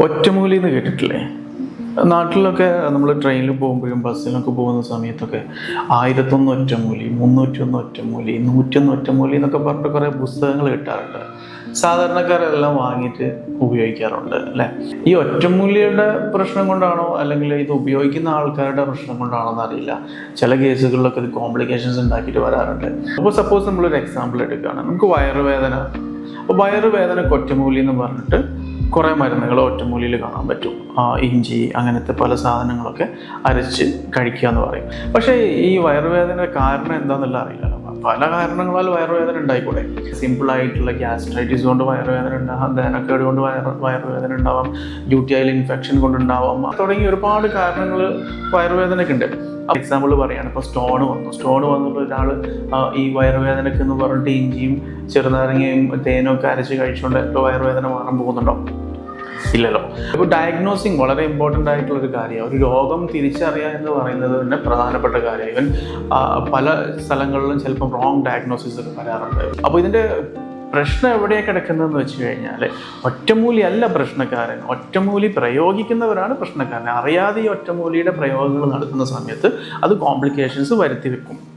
ഒറ്റമൂലി എന്ന് കേട്ടിട്ടില്ലേ? നാട്ടിലൊക്കെ നമ്മൾ ട്രെയിനിൽ പോകുമ്പോഴും ബസ്സിലൊക്കെ പോകുന്ന സമയത്തൊക്കെ ആയിരത്തൊന്ന് ഒറ്റമൂലി മുന്നൂറ്റൊന്ന് ഒറ്റമൂലി നൂറ്റൊന്ന് ഒറ്റമൂലി എന്നൊക്കെ പറഞ്ഞിട്ട് കുറേ പുസ്തകങ്ങൾ കിട്ടാറുണ്ട്. സാധാരണക്കാരെല്ലാം വാങ്ങിയിട്ട് ഉപയോഗിക്കാറുണ്ട് അല്ലേ? ഈ ഒറ്റമൂലിയുടെ പ്രശ്നം കൊണ്ടാണോ അല്ലെങ്കിൽ ഇത് ഉപയോഗിക്കുന്ന ആൾക്കാരുടെ പ്രശ്നം കൊണ്ടാണോ എന്നറിയില്ല. ചില കേസുകളിലൊക്കെ ഇത് കോംപ്ലിക്കേഷൻസ് ഉണ്ടാക്കിയിട്ട് വരാറുണ്ട്. അപ്പോൾ സപ്പോസ് നമ്മളൊരു എക്സാമ്പിൾ എടുക്കുകയാണ്. നമുക്ക് വയറുവേദന. അപ്പോൾ വയറുവേദന ഒറ്റമൂലി എന്ന് പറഞ്ഞിട്ട് കുറേ മരുന്നുകൾ ഒറ്റമൂലിയിൽ കാണാൻ പറ്റും. ഇഞ്ചി അങ്ങനത്തെ പല സാധനങ്ങളൊക്കെ അരച്ച് കഴിക്കുക എന്ന് പറയും. പക്ഷേ ഈ വയറുവേദന കാരണം എന്താണെന്നുള്ള അറിയില്ലല്ലോ. പല കാരണങ്ങളാൽ വയറുവേദന ഉണ്ടായിക്കൂടെ? സിമ്പിൾ ആയിട്ടുള്ള ഗ്യാസ്ട്രൈറ്റിസ് കൊണ്ട് വയറുവേദന ഉണ്ടാവാം ദഹനക്കേട് കൊണ്ട് വയർ വയറുവേദന ഉണ്ടാവാം യൂട്ടിയൽ ഇൻഫെക്ഷൻ കൊണ്ടുണ്ടാവാം തുടങ്ങി ഒരുപാട് കാരണങ്ങൾ വയറുവേദനയ്ക്ക് ഉണ്ട്. എക്സാമ്പിൾ പറയുകയാണ് ഇപ്പോൾ സ്റ്റോൺ വന്നു. സ്റ്റോൺ വന്നിട്ട് ഒരാൾ ഈ വയറുവേദനയ്ക്ക് എന്ന് പറഞ്ഞിട്ട് ഇഞ്ചിയും ചെറുനാരങ്ങയും തേനും ഒക്കെ അരച്ച് കഴിച്ചുകൊണ്ട് വയറുവേദന മാറാൻ പോകുന്നുണ്ടോ? ഇല്ലല്ലോ. അപ്പോൾ ഡയഗ്നോസിങ് വളരെ ഇമ്പോർട്ടന്റ് ആയിട്ടുള്ള ഒരു കാര്യമാണ്. ഒരു രോഗം തിരിച്ചറിയുക എന്ന് പറയുന്നത് തന്നെ പ്രധാനപ്പെട്ട കാര്യമാണ്. ഇവൻ പല സ്ഥലങ്ങളിലും ചിലപ്പോൾ റോങ് ഡയഗ്നോസിസ് ഒക്കെ വരാറുണ്ട്. അപ്പോൾ ഇതിന്റെ പ്രശ്നം എവിടെയാണ് കിടക്കുന്നതെന്ന് വെച്ച് കഴിഞ്ഞാൽ ഒറ്റമൂലി അല്ല പ്രശ്നക്കാരൻ. ഒറ്റമൂലി പ്രയോഗിക്കുന്നവരാണ് പ്രശ്നക്കാരൻ. അറിയാതെ ഈ ഒറ്റമൂലിയുടെ പ്രയോഗങ്ങൾ നടത്തുന്ന സമയത്ത് അത് കോംപ്ലിക്കേഷൻസ് വരുത്തി വെക്കും.